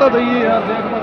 ਤਾਂ ਦਈਏ ਯਾਰ ਦੇਖ ਤਾਂ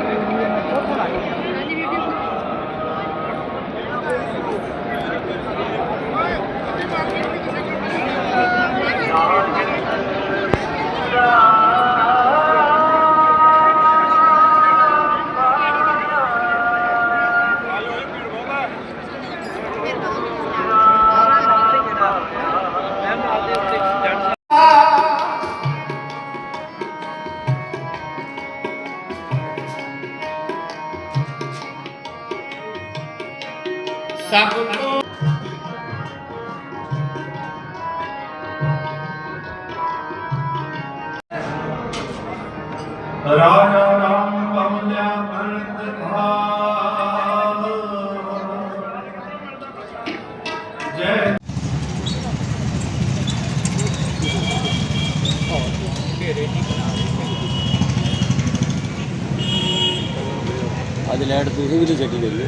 ਰਾਜਾ ਰਾਮ ਕਮਲਿਆ ਭਰਤ ਭਾਵ। ਜੈ ਅੱਜ ਲੈਟ ਤੁਸੀਂ ਵੀ ਨਹੀਂ ਚੱਕੀ ਗਈ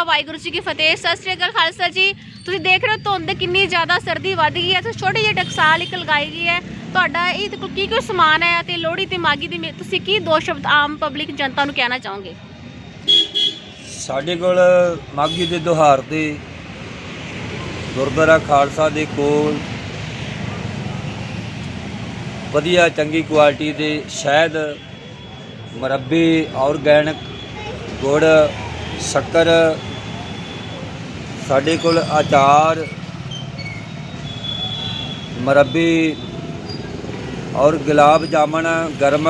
ਵਾਹਿਗੁਰੂ ਖਾਲਸਾ ਵਾਹਿਗੁਰੂ ਜੀ ਕੀ ਫਤਿਹ। ਸਤਿ ਸ੍ਰੀ ਅਕਾਲ ਖਾਲਸਾ ਜੀ। ਤੁਸੀਂ ਦੇਖ ਰਹੇ ਹੋ ਧੁੰਦ ਕਿੰਨੀ ਜ਼ਿਆਦਾ ਸਰਦੀ ਵੱਧ ਗਈ ਹੈ। ਤੇ ਛੋਟੀ ਜਿਹੀ ਟਕਸਾਲ ਇੱਕ ਲਗਾਈ ਗਈ ਹੈ। ਤੁਹਾਡਾ ਇਹ ਕੀ ਕੋਈ ਸਮਾਨ ਹੈ ਤੇ ਲੋਹੜੀ ਤੇ ਮਾਗੀ ਦੀ ਤੁਸੀਂ ਕੀ ਦੋ ਸ਼ਬਦ ਆਮ ਪਬਲਿਕ ਜਨਤਾ ਨੂੰ ਕਹਿਣਾ ਚਾਹੋਗੇ? ਸਾਡੇ ਕੋਲ ਮਾਗੀ ਦੇ ਦੁਹਾਰ ਤੇ ਗੁਰਦੁਆਰਾ ਖਾਲਸਾ ਦੇ ਕੋਲ ਵਧੀਆ ਚੰਗੀ ਕੁਆਲਿਟੀ ਦੇ ਸ਼ਹਿਦ ਮਰੱਬੇ ਆਰਗੈਨਿਕ ਗੁੜ ਸ਼ੱਕਰ, ਸਾਡੇ ਕੋਲ ਆਚਾਰ, ਮਰੱਬੇ ਔਰ ਗੁਲਾਬ ਜਾਮਣ, ਗਰਮ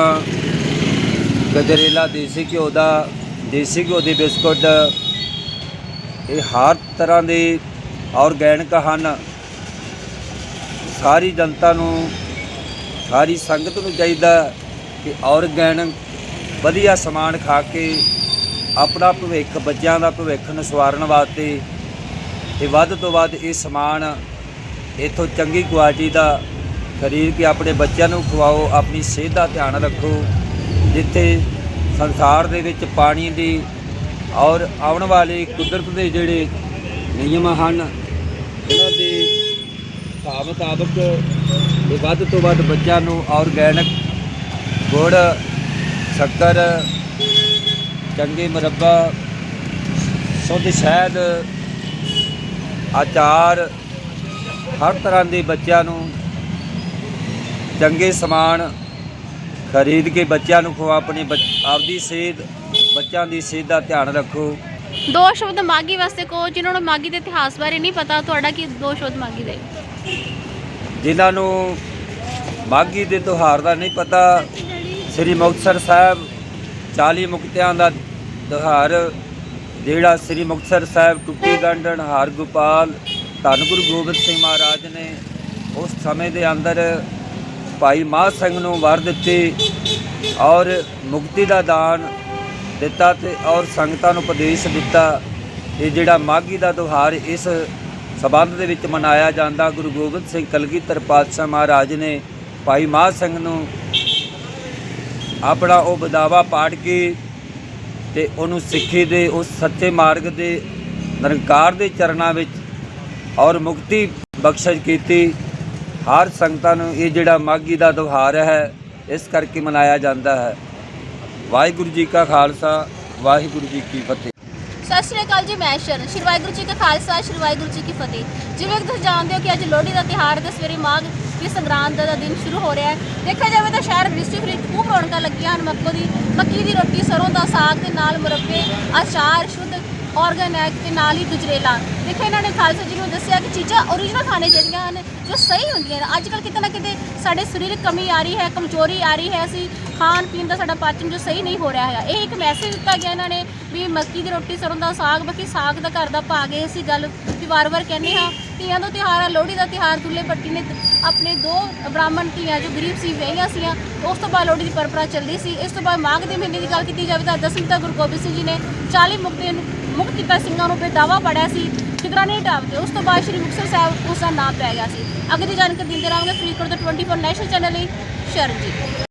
ਗਜਰੇਲਾ, ਦੇਸੀ ਘਿਓ ਦਾ, ਦੇਸੀ ਘਿਓ ਦੇ ਬਿਸਕੁਟ, ਇਹ ਹਰ ਤਰ੍ਹਾਂ ਦੇ ਔਰਗੈਨਿਕ ਹਨ। ਸਾਰੀ ਜਨਤਾ ਨੂੰ, ਸਾਰੀ ਸੰਗਤ ਨੂੰ ਚਾਹੀਦਾ ਕਿ ਔਰਗੈਨਿਕ, ਵਧੀਆ ਸਮਾਨ ਖਾ ਕੇ ਆਪਣਾ ਭਵਿੱਖ, ਬੱਚਿਆਂ ਦਾ ਭਵਿੱਖ ਨੂੰ ਸਵਾਰਨ ਵਾਸਤੇ ਇਹ ਵੱਧ ਤੋਂ ਵੱਧ ਇਹ ਸਮਾਨ ਇਥੋਂ ਚੰਗੀ ਕੁਆਲਿਟੀ ਦਾ ਖਰੀਦ ਕੇ ਆਪਣੇ ਬੱਚਿਆਂ ਨੂੰ ਖਵਾਓ, ਆਪਣੀ ਸਿਹਤ ਦਾ ਧਿਆਨ ਰੱਖੋ, ਜਿੱਥੇ ਸੰਸਾਰ ਦੇ ਵਿੱਚ ਪਾਣੀ ਦੀ ਔਰ ਆਉਣ ਵਾਲੇ ਕੁਦਰਤ ਦੇ ਜਿਹੜੇ ਨਿਯਮ ਹਨ, ਉਹਨਾਂ ਦੇ ਹਿਸਾਬ ਮੁਤਾਬਕ ਇਹ ਵੱਧ ਤੋਂ ਵੱਧ ਬੱਚਿਆਂ ਨੂੰ ਆਰਗੈਨਿਕ ਗੁੜ, ਸ਼ੱਕਰ ਚੰਗੇ ਮੁਰੱਬਾ ਸੁੱਧ ਸ਼ਹਿਦ ਆਚਾਰ ਹਰ ਤਰ੍ਹਾਂ ਦੇ ਬੱਚਿਆਂ ਨੂੰ ਚੰਗੇ ਸਮਾਨ ਖਰੀਦ ਕੇ ਬੱਚਿਆਂ ਨੂੰ ਖਵਾ ਆਪਣੀ ਆਪਦੀ ਸਿਹਤ ਬੱਚਿਆਂ ਦੀ ਸਿਹਤ ਦਾ ਧਿਆਨ ਰੱਖੋ। ਦੋ ਸ਼ਬਦ ਮਾਗੀ ਵਾਸਤੇ ਕਹੋ ਜਿਨ੍ਹਾਂ ਨੂੰ ਮਾਗੀ ਦੇ ਇਤਿਹਾਸ ਬਾਰੇ ਨਹੀਂ ਪਤਾ ਤੁਹਾਡਾ ਕੀ ਦੋ ਸ਼ਬਦ ਮਾਗੀ ਦੇ? ਜਿਨ੍ਹਾਂ ਨੂੰ ਮਾਘੀ ਦੇ ਤਿਉਹਾਰ ਦਾ ਨਹੀਂ ਪਤਾ ਸ੍ਰੀ ਮੁਕਤਸਰ ਸਾਹਿਬ 40 ਮੁਕਤਿਆਂ ਦਾ ਤਿਉਹਾਰ ਜਿਹੜਾ ਸ੍ਰੀ ਮੁਕਤਸਰ ਸਾਹਿਬ ਟੁੱਟੀ ਗੰਢਣ ਹਾਰ ਗੋਪਾਲ ਧੰਨ ਗੁਰੂ ਗੋਬਿੰਦ ਸਿੰਘ ਮਹਾਰਾਜ ਨੇ ਉਸ ਸਮੇਂ ਦੇ ਅੰਦਰ ਭਾਈ ਮਾਹ ਸਿੰਘ ਨੂੰ ਵਰ ਦਿੱਤੀ ਔਰ ਮੁਕਤੀ ਦਾ ਦਾਨ ਦਿੱਤਾ ਤੇ ਔਰ ਸੰਗਤਾਂ ਨੂੰ ਉਪਦੇਸ਼ ਦਿੱਤਾ। ਇਹ ਜਿਹੜਾ ਮਾਘੀ ਦਾ ਤਿਉਹਾਰ ਇਸ ਸਬੰਧ ਦੇ ਵਿੱਚ ਮਨਾਇਆ ਜਾਂਦਾ, ਗੁਰੂ ਗੋਬਿੰਦ ਸਿੰਘ ਕਲਗੀਧਰ ਪਾਤਸ਼ਾਹ ਮਹਾਰਾਜ ਨੇ ਭਾਈ ਮਾਹ ਸਿੰਘ ਨੂੰ ਆਪਣਾ ਉਹ ਬਦਾਵਾ ਪਾੜ ਕੇ ਤੇ ਉਹਨੂੰ ਸਿੱਖੀ ਦੇ, ਉਸ ਸੱਚੇ ਮਾਰਗ ਦੇ, ਨਿਰੰਕਾਰ ਦੇ ਚਰਨਾਂ ਵਿੱਚ ਔਰ ਮੁਕਤੀ ਬਖਸ਼ਿਸ਼ ਕੀਤੀ। ਹਰ ਸੰਗਤਾਂ ਨੂੰ ਇਹ ਜਿਹੜਾ ਮਾਘੀ ਦਾ ਤਿਉਹਾਰ ਹੈ, ਇਸ ਕਰਕੇ ਮਨਾਇਆ ਜਾਂਦਾ ਹੈ। ਵਾਹਿਗੁਰੂ ਜੀ ਕਾ ਖਾਲਸਾ, ਵਾਹਿਗੁਰੂ ਜੀ ਕੀ ਫਤਿਹ। ਸਤਿ ਸ਼੍ਰੀ ਅਕਾਲ ਜੀ, ਮੈਂ ਸ਼ਰਨ। ਸ਼੍ਰੀ ਵਾਹਿਗੁਰੂ ਜੀ ਕਾ ਖਾਲਸਾ, ਸ਼੍ਰੀ ਵਾਹਿਗੁਰੂ ਜੀ ਕੀ ਫਤਿਹ। ਜਿਵੇਂ ਕਿ ਤੁਸੀਂ ਜਾਣਦੇ ਹੋ ਕਿ ਅੱਜ ਲੋਹੜੀ ਦਾ ਤਿਹਾਰ ਤੇ ਸਵੇਰੇ ਮਾਘ ਦੀ ਸੰਗਰਾਂਦ ਦਾ ਦਿਨ ਸ਼ੁਰੂ ਹੋ ਰਿਹਾ ਹੈ। ਦੇਖਿਆ ਜਾਵੇ ਤਾਂ ਸ਼ਹਿਰ ਡਿਸਟ੍ਰਿਕਟ ਵਿੱਚ ਖੂਬ ਰੌਣਕਾਂ ਲੱਗੀਆਂ ਹਨ। ਮੱਕੋ ਦੀ, ਮੱਕੀ ਦੀ ਰੋਟੀ ਸਰੋਂ ਦਾ ਸਾਗ ਦੇ ਨਾਲ ਮੁਰੱਬੇ, ਅਚਾਰ, ਸ਼ੁੱਧ ਆਰਗੈਨਿਕ ਤੇ ਨਾਲ ਹੀ ਗੁਜਰੇਲਾ। ਦੇਖੋ ਇਹਨਾਂ ਨੇ ਖਾਲਸਾ ਜੀ ਨੂੰ ਦੱਸਿਆ ਕਿ ਚੀਜ਼ਾਂ ਓਰੀਜਨਲ ਖਾਣੇ ਚਾਹੀਦੀਆਂ ਹਨ, ਜੋ ਸਹੀ ਹੁੰਦੀਆਂ ਨੇ। ਅੱਜ ਕੱਲ੍ਹ ਕਿਤੇ ਨਾ ਕਿਤੇ ਸਾਡੇ ਸਰੀਰਕ ਕਮੀ ਆ ਰਹੀ ਹੈ, ਕਮਜ਼ੋਰੀ ਆ ਰਹੀ ਹੈ, ਅਸੀਂ ਖਾਣ ਪੀਣ ਦਾ ਸਾਡਾ ਪਾਚਨ ਜੋ ਸਹੀ ਨਹੀਂ ਹੋ ਰਿਹਾ ਹੈਗਾ। ਇਹ ਇੱਕ ਮੈਸੇਜ ਦਿੱਤਾ ਗਿਆ ਇਹਨਾਂ ਨੇ ਵੀ ਮੱਕੀ ਦੀ ਰੋਟੀ ਸਰੋਂ ਦਾ ਸਾਗ, ਬਾਕੀ ਸਾਗ ਦਾ ਘਰ ਦਾ ਭਾਗ, ਇਹ ਅਸੀਂ ਗੱਲ ਵੀ ਵਾਰ-ਵਾਰ ਕਹਿੰਦੇ ਹਾਂ। ਧੀਆਂ ਦਾ ਤਿਉਹਾਰ ਆ, ਲੋਹੜੀ ਦਾ ਤਿਉਹਾਰ, ਦੁੱਲੇ ਭੱਟੀ ਨੇ ਆਪਣੇ ਦੋ ਬ੍ਰਾਹਮਣ ਧੀਆਂ, ਜੋ ਗਰੀਬ ਸੀ ਵਹੀਆਂ ਸੀਆਂ, ਉਸ ਤੋਂ ਬਾਅਦ ਲੋਹੜੀ ਦੀ ਪਰੰਪਰਾ ਚੱਲਦੀ ਸੀ। ਇਸ ਤੋਂ ਬਾਅਦ ਮਾਘ ਦੇ ਮਹੀਨੇ ਦੀ ਗੱਲ ਕੀਤੀ ਜਾਵੇ ਤਾਂ ਦਸਵੀਂ ਤਾਂ ਗੁਰੂ ਗੋਬਿੰਦ ਸਿੰਘ ਜੀ ਨੇ 40 ਮੁਕਤੇ ਨੂੰ ਮੁਕਤ ਕੀਤਾ, ਸਿੰਘਾਂ ਨੂੰ ਬੇਦਾਵਾ ਪੜਿਆ ਸੀ। ਠਿਕਰਾਣੇ ਢਾਬ ਤੇ ਉਸ ਤੋਂ ਬਾਅਦ ਸ਼੍ਰੀ ਮੁਕਤਸਰ ਸਾਹਿਬ ਉਸ ਦਾ ਨਾਮ ਪੈ ਗਿਆ ਸੀ। ਅੱਗੇ ਦੀ ਜਾਣਕਾਰੀ ਦਿੰਦੇ ਰਹਾਂਗੇ ਫਰੀਦਕੋਟ ਤੋਂ 24 ਨੈਸ਼ਨਲ ਚੈਨਲ ਲਈ ਸ਼ਰਨ ਜੀ